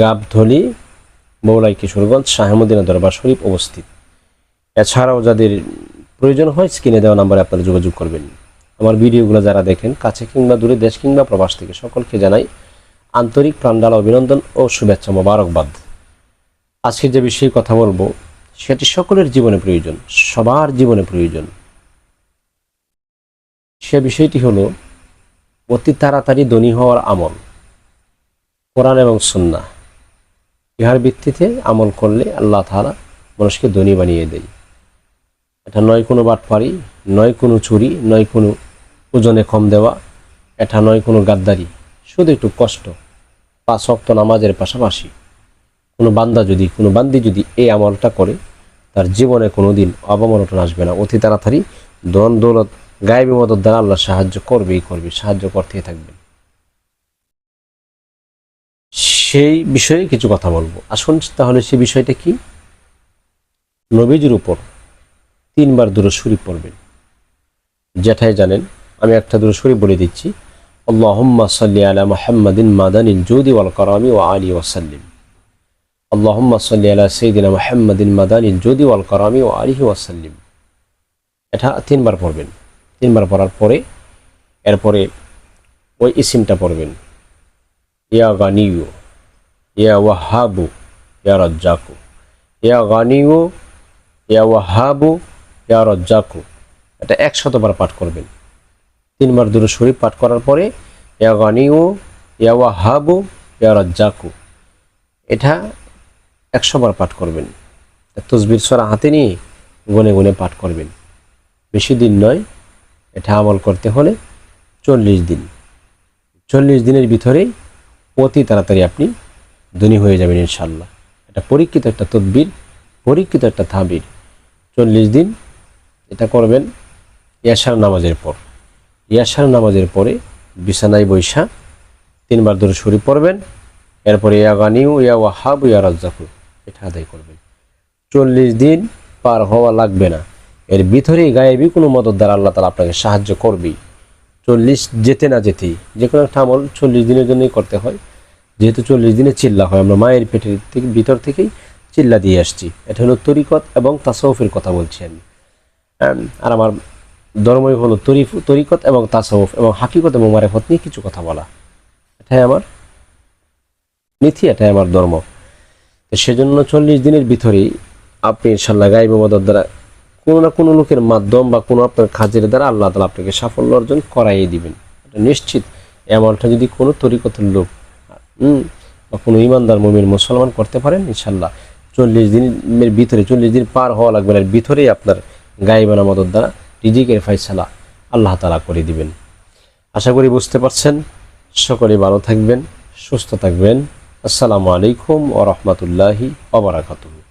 গাবধলি, মৌলাই কিশোরগঞ্জ শাহেমুদ্দিনা দরবার শরীফ অবস্থিত। এছাড়াও যাদের প্রয়োজন হয় স্ক্রিনে দেওয়া নাম্বারে আপনারা যোগাযোগ করবেন। আমার ভিডিওগুলো যারা দেখেন, কাছে কিংবা দূরে, দেশ কিংবা প্রবাস থেকে, সকলকে জানাই আন্তরিক প্রাণডাল অভিনন্দন ও শুভেচ্ছা মোবারকবাদ। আজকে যে বিষয়ে কথা বলব, সেটি সকলের জীবনে প্রয়োজন, সবার জীবনে প্রয়োজন। সে বিষয়টি হলো, অতি তাড়াতাড়ি ধনী হওয়ার আমল। কোরআন এবং সুন্না। ইহার ভিত্তিতে আমল করলে আল্লাহ তাআলা মানুষকে ধনী বানিয়ে দেয়। এটা নয় কোনো বাটপারি, নয় কোনো চুরি, নয় কোনো ওজনে কম দেওয়া, এটা নয় কোনো গাদ্দারি, শুধু একটু কষ্ট, পাঁচ শক্ত নামাজের পাশাপাশি। কোনো বান্দা যদি, কোনো বান্দি যদি এই আমলটা করে, তার জীবনে কোনো দিন অবমানটন আসবে না। অতি তাড়াতাড়ি দন দৌলত গায়েবী মদত দ্বারা আল্লাহ সাহায্য করবেই করবে সাহায্য করতেই থাকবেন। সেই বিষয়ে কিছু কথা বলব। আসুন তাহলে সেই বিষয়টা কি? নবীজির উপর তিনবার দূরস্বরী পড়বেন। জ্যাঠাই জানেন, আমি একটা দূরস্বরী বলে দিচ্ছি। আল্লাহুম্মা সাল্লি আলা মুহাম্মাদিন মাদানিল জুদি ওয়াল কারামি ওয়া আলি ওয়াসাল্লিম আল্লাহুম্মা সাল্লি আলা সাইয়্যিদিনা মুহাম্মাদিন মাদানিল জুদি ওয়াল কারামি ওয়া আলিহি ওয়াসাল্লিম এটা তিনবার পড়বেন। তিনবার পড়ার পরে, এরপরে ওই ইসিমটা পড়বেন। ইয়া গানিউ ইয়া ওয়াহাবু ইয়া রাজ্জাকু ইয়া গানিউ ইয়া ওয়াহাবু ইয়া রাজ্জাকু এটা একশতবার পাঠ করবেন। তিনবার দূর শরীফ পাঠ করার পরে ইয়া গানিউ ইয়া ওয়াহাবু ইয়া রাজ্জাকু এটা একশোবার পাঠ করবেন। তসবির সরা হাতে নিয়ে গুনে গুনে পাঠ করবেন। বেশি দিন নয়, এটা আমল করতে হলে চল্লিশ দিন। চল্লিশ দিনের ভিতরেই অতি তাড়াতাড়ি আপনি ধনী হয়ে যাবেন ইনশাল্লাহ এটা পরীক্ষিত একটা তদবির, পরীক্ষিত একটা থাবির চল্লিশ দিন এটা করবেন ইয়াসার নামাজের পর। ইয়াসার নামাজের পরে বিছানায় বৈশা তিনবার ধরে শরীর পড়বেন, এরপরে ইয়া গানিউ, ইয়া ওয়াহাব, ইয়া রাজ্জাকু এটা আদায় করবেন। চল্লিশ দিন পার হওয়া লাগবে না। এর ভিতরেই গায়েবী কোনো মদত দ্বারা আল্লাহ তালা আপনাকে সাহায্য করবেই। চল্লিশ যেতে না যেতেই যে কোনো একটা আমল চল্লিশ দিনের জন্যই করতে হয়। যেহেতু চল্লিশ দিনে চিল্লা হয়, আমরা মায়ের পেটের থেকে ভিতর থেকেই চিল্লা দিয়ে আসছি। এটা হলো তরিকত এবং তাসৌফের কথা বলছি আমি। আর আমার ধর্মই হলো তরিফ তরিকত এবং তাসৌফ এবং হাকিকত এবং মারেফত নিয়ে কিছু কথা বলা। এটাই আমার নীতি, এটাই আমার ধর্ম। তো সেজন্য চল্লিশ দিনের ভিতরেই আপনি ইনশাল্লাহ গাইব মদত দ্বারা কোনো না কোনো লোকের মাধ্যম বা কোনো আপনার কাজের দ্বারা আল্লাহ তালা আপনাকে সাফল্য অর্জন করাইয়ে দিবেন। এটা নিশ্চিত। এমনটা যদি কোনো তরিকতের লোক বা কোনো ইমানদার মমিন মুসলমান করতে পারেন, ইনশাল্লাহ। চল্লিশ দিনের ভিতরে, চল্লিশ দিন পার হওয়া লাগবে না ভিতরেই আপনার গাইবানা মদত দ্বারা রিজিকের ফাইসালা আল্লাহ তালা করে দিবেন। আশা করি বুঝতে পারছেন। সকলে ভালো থাকবেন, সুস্থ থাকবেন। আসসালামু আলাইকুম ও রহমতুল্লাহি ওবরাকাতুহ